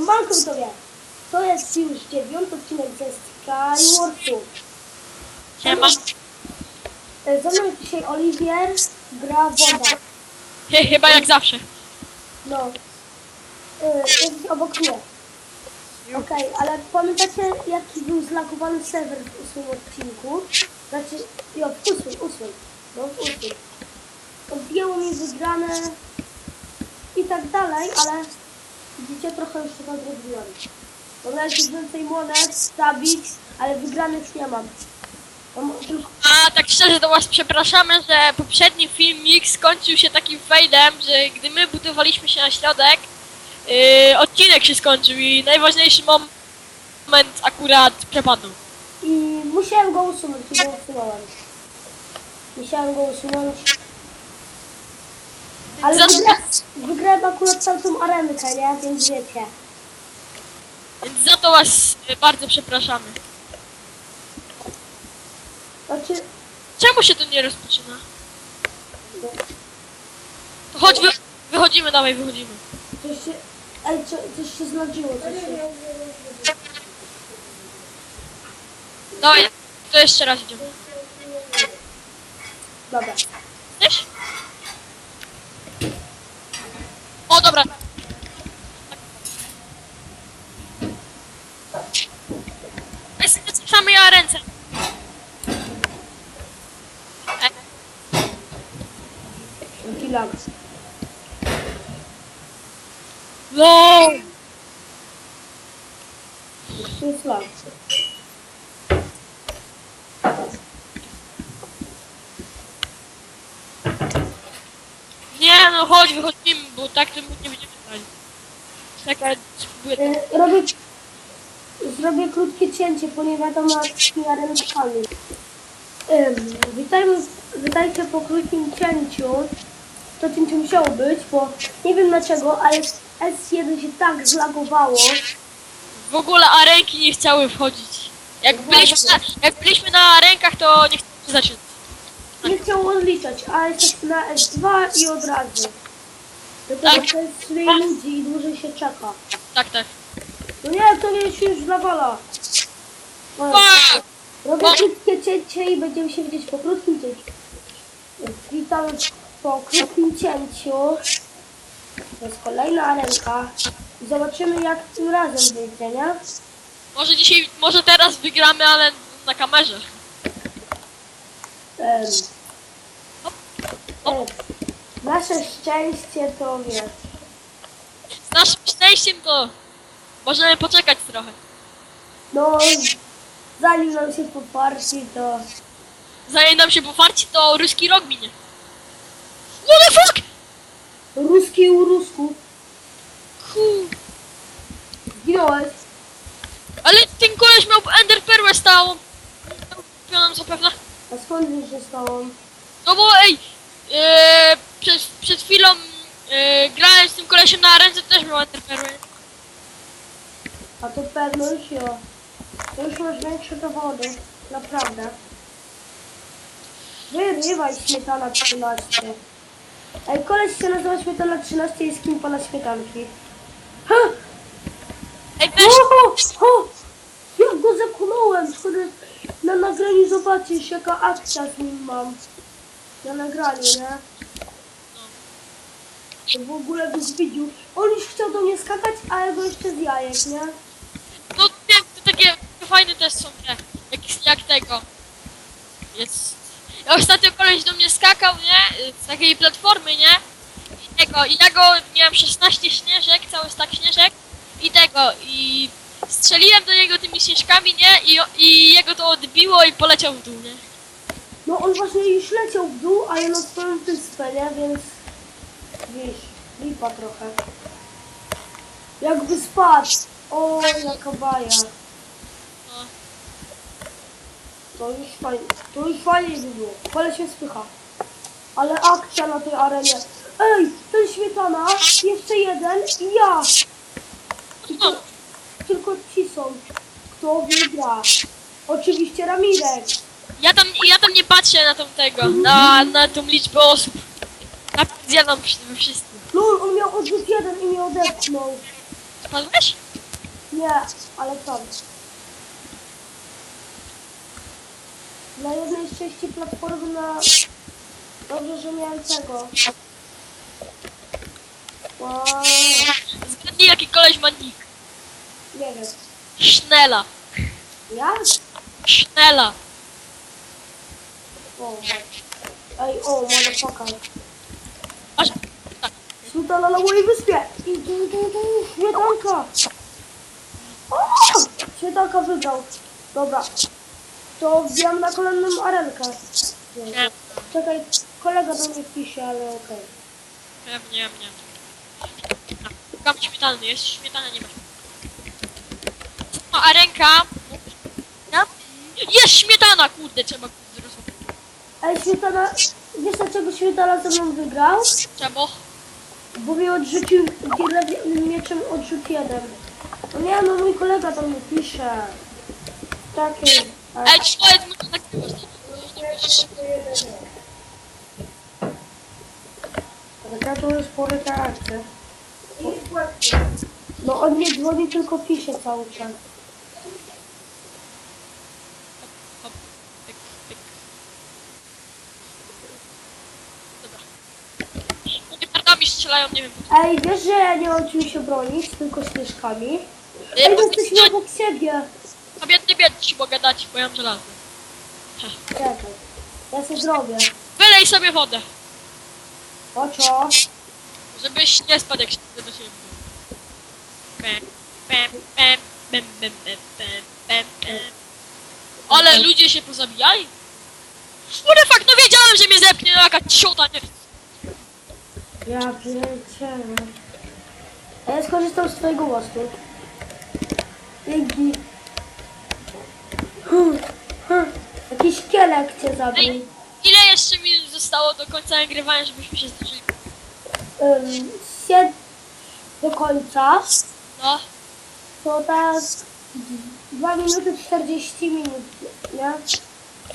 Manko to wie. To jest już dziewiąty odcinek ze Skywarsu. Siema. E, Ze mną jest dzisiaj Oliwier, gra woda. He, chyba jak zawsze. No. E, Jest obok mnie. Okej, ale pamiętacie jaki był zlagowany serwer w ósmym odcinku? Znaczy, jo, w ósmym, ósmym. No, w ósmym. Odbijało mi wygrane i tak dalej, ale widzicie, trochę już tego zrobiłem. Mam jakieś więcej monet, zabić, ale wygranych nie mam. Mam tylko A tak szczerze to was przepraszamy, że poprzedni filmik skończył się takim fejdem, że gdy my budowaliśmy się na środek, yy, odcinek się skończył i najważniejszy mom- moment akurat przepadł. I musiałem go usunąć, go usunąłem. Musiałem go usunąć. Ale Za- wygra, wygrałem akurat całą arenkę, nie? Więc wiecie. Więc za to was yy, bardzo przepraszamy. Znaczy, Czemu się to nie rozpoczyna? To chodź, wy, wychodzimy, dawaj, wychodzimy. coś się... Ej, co, coś się znudziło, coś się... Dawaj, to jeszcze raz idziemy. Dobra. Chcesz? O, dobra. Same ja ręce. Jaki lag. No! Nie, no chodź, wychodzimy, bo tak to nie będziemy grali. Czekaj, spróbuję. E, robię... Zrobię krótkie cięcie, ponieważ wiadomo, jak z tymi arenkami. Ym, witajmy, witajcie po krótkim cięciu. To cięcie musiało być, bo nie wiem dlaczego, ale S1 się tak zlagowało. W ogóle arenki nie chciały wchodzić. Jak byliśmy na, jak byliśmy na rękach, to nie chcieliśmy zacząć. Nie chciało odliczać, a jesteśmy na S2 i od razu. Dlatego Tak. to jest mniej ludzi i dłużej się czeka. Tak, tak. No nie, to nie się już nawala. No, robię krótkie cięcie i będziemy się widzieć po krótkim cięciu. Witamy po krótkim cięciu. To jest kolejna arenka. I zobaczymy jak tym razem wyjdzie, nie? Może dzisiaj, może teraz wygramy, ale na kamerze. Em, Hop. em, nasze szczęście to wiesz. Z naszym szczęściem to możemy poczekać trochę. No, zanim nam się poparci, to... Zanim nam się pofarci, to ruski rok minie. What the fuck? Ruski u Rusków. Hu. Zginąłeś. Ale ten koleś miał Ender Perłę stałą. Pionem zapewne. A skąd wiesz, że stałam? No bo ej, e, tym kolesiem na ręce, też Ender Perłę. A to pewność, jo. To już masz większe dowody. Naprawdę. Wyrywaj śmietana 13. Ej, koleś się nazywa śmietana 13 i kim pana śmietanki. Ha! Ej, weź, O, o! Jak go zakunąłem! Wtedy na nagraniu zobaczysz jaka akcja z nim mam. Na nagraniu, nie? W ogóle byś widział. On już chciał do mnie skakać, a ja go jeszcze z jajek, nie? no nie, to takie fajne też są te, jak, jak tego. Jest. Ostatnio koleś do mnie skakał, nie? Z takiej platformy, nie? I tego, i ja go miałem 16 śnieżek, cały stak śnieżek i tego, i strzeliłem do niego tymi śnieżkami, nie? I, i jego to odbiło i poleciał w dół, nie? No on właśnie już leciał w dół, a ja na swoją wyspę, nie? Więc wiesz, lipa trochę. Jakby spadł. O, jaka baja. To już fajnie. To już fajnie by było. Ale się spycha. Ale akcja na tej arenie. Ej, ten śmietana, jeszcze jeden i ja. Tylko, tylko ci są. Kto wygra? Oczywiście Ramirek. Ja tam, ja tam nie patrzę na tą tego, na, na tą liczbę osób. Napierdzielam przy tym wszystkim. Lul, on miał odrzut jeden i mnie odepchnął. Padłeś? Nie, ale co? Na jednej z części platformy na... Dobrze, że miałem tego. Wow, Zgadnij jaki koleś ma nick. nie wiem. Sznela. Ja? Sznela. O, Ej, o, motherfucker. Tak. Śmietana na mojej wyspie! Śmietanka! O! Śmietanka wygrał. Dobra. To wbijam na kolejną arenkę. Nie, Czekaj, kolega do mnie pisze, ale okej. nie, nie, nie. Szukam śmietany, jest śmietana, nie ma. No, a ręka... Ja? Jest śmietana, kurde, trzeba zrozumieć. Ej, śmietana, wiesz dlaczego śmietana ze mną wygrał? Czemu? Bo mnie odrzucił kierownym mieczem odrzut jeden. No nie, no mój kolega do mnie pisze. Takie. Ej, powiedz mu, to nagrywasz. Taka to jest spory charakter. No on nie dzwoni, tylko pisze cały czas. Hop, pyk, pyk. Dobra. Petartami strzelają, nie wiem. Ej, wiesz, że ja nie mam czym się bronić, tylko śnieżkami? Ej, Ej, jesteśmy obok siebie. Kobietny bied ci mogę dać, bo ja mam. Czekaj, ja sobie zrobię. Wylej sobie wodę, O co? żebyś nie spadł jak się do siebie. Pem, pem, pem, pem, pem, pem, pem, pem, pem. Ale ludzie się pozabijali? The fuck, no wiedziałem, że mnie zepnie, jaka ciota, nie? Ja pierdzielę. A ja skorzystam z twojego mostu. Dzięki. Jakiś kielek cię zabił. Ej, ile jeszcze minut zostało do końca nagrywania, żebyśmy się zdążyli? Um, sied do końca. No, To tak 2 minuty 40 minut, nie?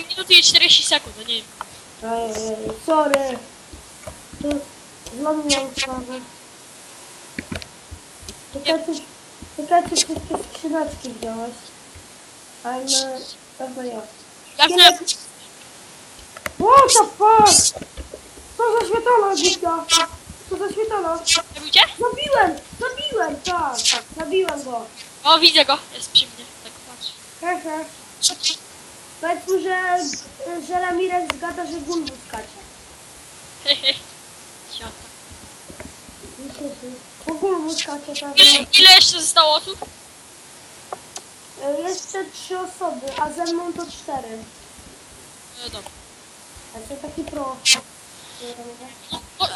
2 minuty i 40 sekund, no nie wiem. Ojej, sorry. To zlamiłam sprawę. Czekajcie, czekajcie, te skrzyneczki wziąłeś? Ale pewno ja. Wziąłem, What the fuck? Co za świetana, Wika? Co za świetana? zabił cię? Zabiłem! Zabiłem, tak! Zabiłem go. O, widzę go, jest przy mnie, tak patrz. Hehe. Powiedz mu, że, że Ramirez zgada, że Gulbu skacze. Po Gulbu skacze, tak. Ile, ile jeszcze zostało osób? E, Jeszcze trzy osoby, a ze mną to cztery. No dobra. A to taki pro. O,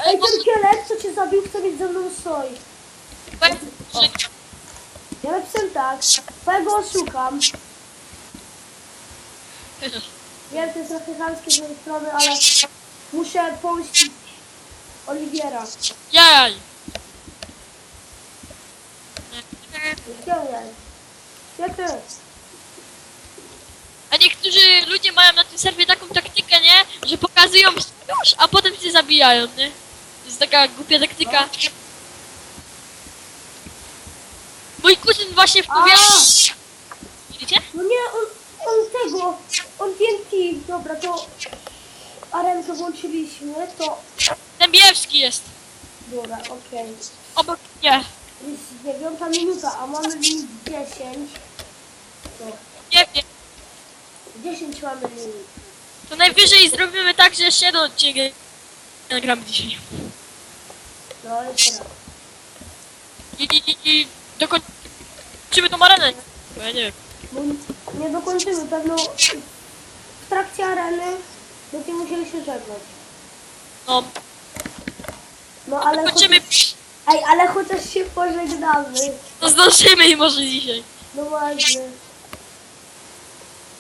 Ej, ej, ten kielec, co cię zabił, chce mieć ze mną soj. powiedz, że... Ja napisałem tak, twojego oszukam. Wiem, to jest trochę chamskie z mojej strony, ale muszę pomścić Oliwiera. Jaj! Gdzie ty? A niektórzy ludzie mają na tym serwie taką taktykę, nie? Że pokazują już, a potem się zabijają, nie? To jest taka głupia taktyka. Mój kuzyn właśnie w. Widzicie? No nie, on, on tego, on TNT. Dobra, to arenkę włączyliśmy, to... Dębiewski jest. Dobra, okej. Obok mnie. Jest dziewiąta minuta, a mamy limit 10. To Nie wiem. 10 mamy limit. To najwyżej zrobimy tak, że jeszcze jeden odcinek nagramy dzisiaj. No, jeszcze raz. I, i, i, i dokończymy tą arenę. Bo ja nie wiem. Bo nie dokończymy, pewno w trakcie areny będziemy musieli się żegnać. No, No ale dokończymy. Ej, ale chociaż się pożegnamy. To zdążymy i może dzisiaj. No właśnie.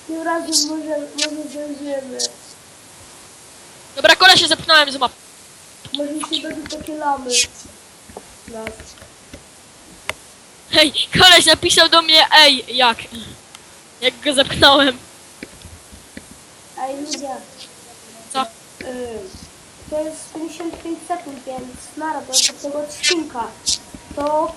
Tym razem może, może zdążymy. Dobra, kola się zepchnąłem z mapy. Może się będą takie lamy. No. Hej, koleś napisał do mnie, ej, jak? Jak go zepchnąłem. Ej ludzie, Co? To jest 55 sekund, więc jest od tego odcinka. To